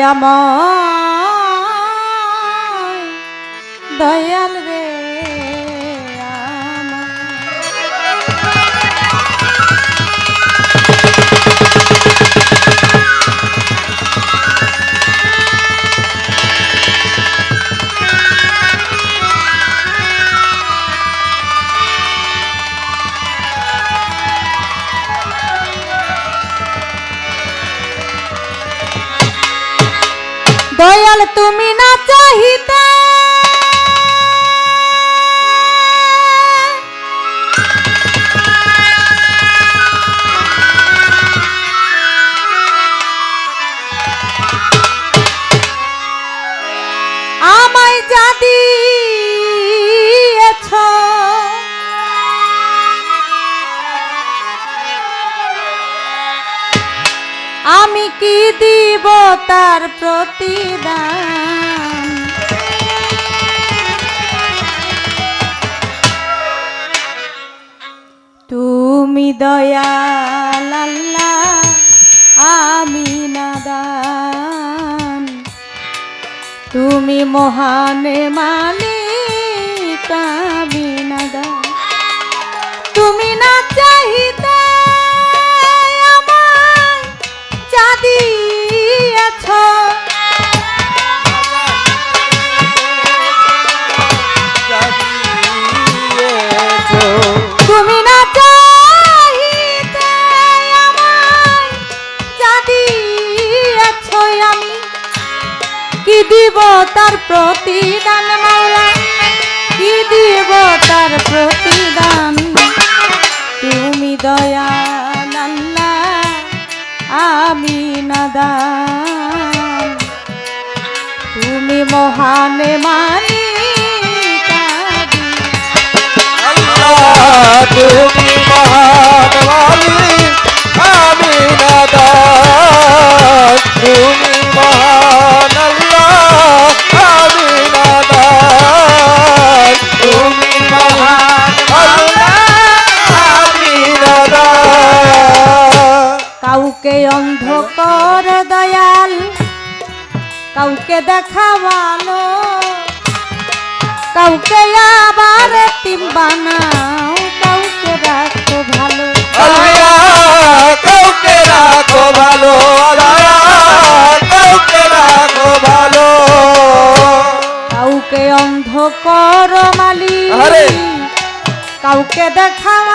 দয়াম দয়াল রে তার প্রতিদান। তুমি দয়াল আল্লাহ আমি নাদান। তুমি মহান মালিক দিব তার প্রতিদান মাওলা? কি দিব তার প্রতিদান? তুমি দয়া আমি নাদা তুমি মহান মালিক কর দয়াল কাউকে দেখাওয়ালো কাউকে আবার তিম বানাও কাউকে রাখো ভালো। কাউকে রাখো ভালো কাউকে রাখো ভালো। কাউকে অন্ধ কর মালি কাউকে দেখাওয়ালো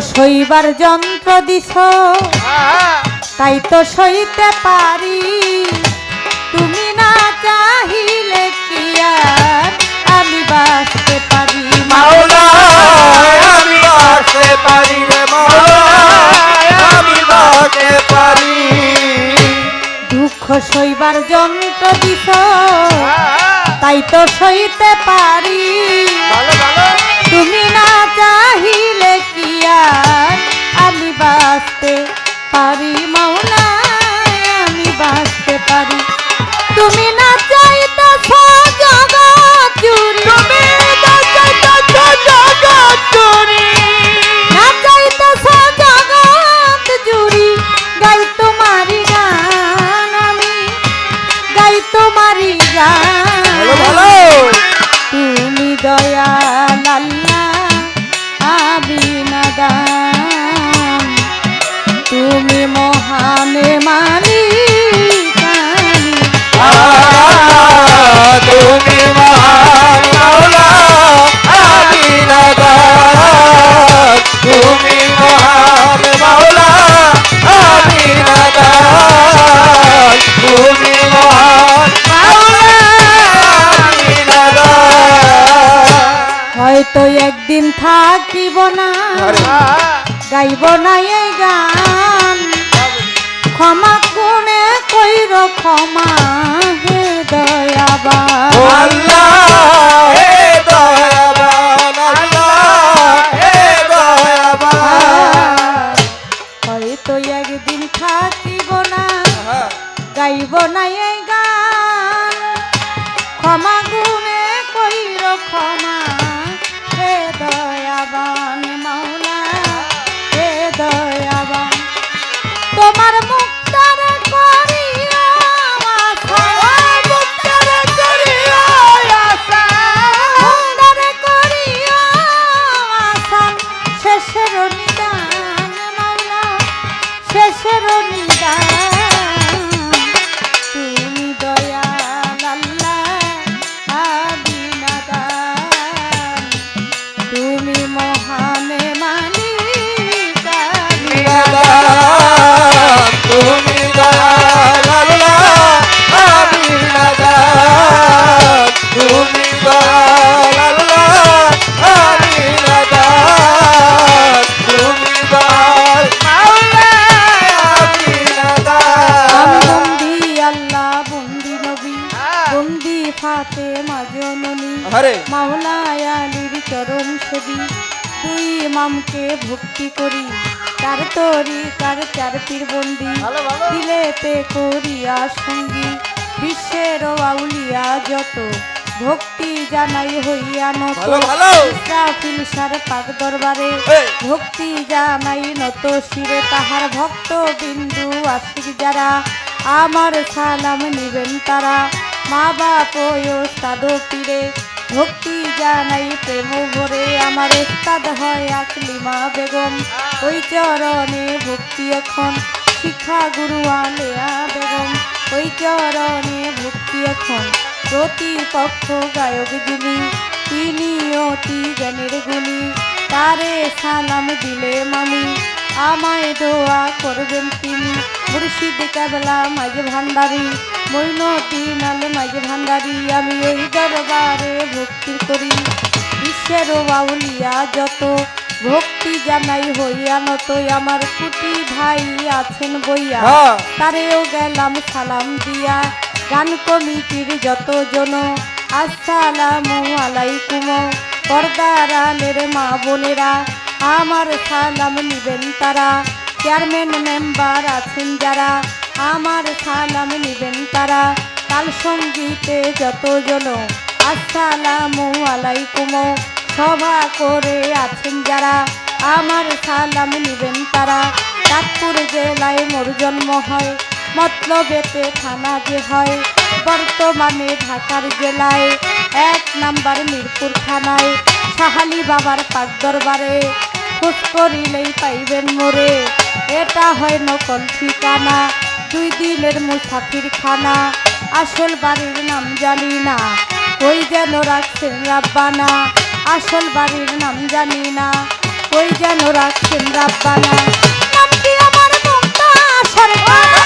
সইবার যন্ত্র দিছ। তাই তো সইতে পারি। তুমি না চাহিলে কি আর? আমি বাঁচতে পারি মাওলা আমি আসতে পারি রে মাওলা আমি বাঁচতে পারি। দুঃখ সইবার যন্ত্র দিছ। তাই তো সইতে পারি তুমি না এই গান। ক্ষমা কোনে কইর ক্ষমা হে দয়াবান। আল্লাহ হে দয়াবান আল্লাহ হে দয়াবান। হয়তো একদিন থাকিব না হ্যাঁ। গাইব না এই গান। ক্ষমা বন্দি ফাতে মাজননী। আরে মাওলায় আলীর চরণ সেবী দুই ইমামকে ভক্তি করি। তার তরি তার চার পীর বন্দি। দিলেতে করিয়া সঙ্গী। বিশ্বের আউলিয়া যত। ভক্তি জানাই হইয়া নত। ইসরাফিল সার পাক দরবারে। ভক্তি জানাই নত শিরে। তাহার ভক্ত বিন্দু আশিক যারা। আমার সালাম নিবেন তারা। মা বাপ ওস্তাদ পীরে। ভক্তি জানাই প্রেম ভরে, আমার ওস্তাদ হয় আকলিমা বেগম। ওই চরণে ভক্তি এখন শিক্ষা গুরু আলেয়া বেগম। ওই চরণে ভক্তি এখন প্রতিপক্ষ গায়ক যিনি, তিনি অতি জ্ঞানের গুণী। তারে সালাম দিলে মামি আমায় দোয়া করবেন তিনি। মুর্শিদ কাবলা মাঝে ভান্ডারি মৈনতি নাল মাঝে ভান্ডারি আমি ওই দরবারে ভক্তি করি। বিশ্বের বাউলিয়া যত ভক্তি জানাই হইয়া নত আমার কুটি ভাই আছেন বইয়া। তারেও গেলাম সালাম দিয়া গান কমিটির যত জন আসসালামু আলাইকুম পর্দারালের মা বোনেরা আমার সালাম নিবেন তারা। চেয়ারম্যান মেম্বার আছেন যারা, আমার সালাম নিবেন তারা। তাল সঙ্গীতে যত জন আসসালামু আলাইকুম। সভা করে আছেন যারা, আমার সালাম নিবেন তারা। চাঁদপুর জেলায় মোর জন্ম হয়, মতলবেতে থানা যে হয়। বর্তমানে ঢাকার জেলায়, এক নাম্বার মিরপুর থানায়, সাহালি বাবার পাক দরবারে। খোঁজ করিলেই পাইবেন মোরে। এটা হয় নকল ঠিকানা, দুই দিনের মুসাফির খানা। আসল বাড়ির নাম জানি না, ওই যেন রাখছেন রাব্বানা। আসল বাড়ির নাম জানি না, ওই যেন রাখছেন রাব্বানা। সরকার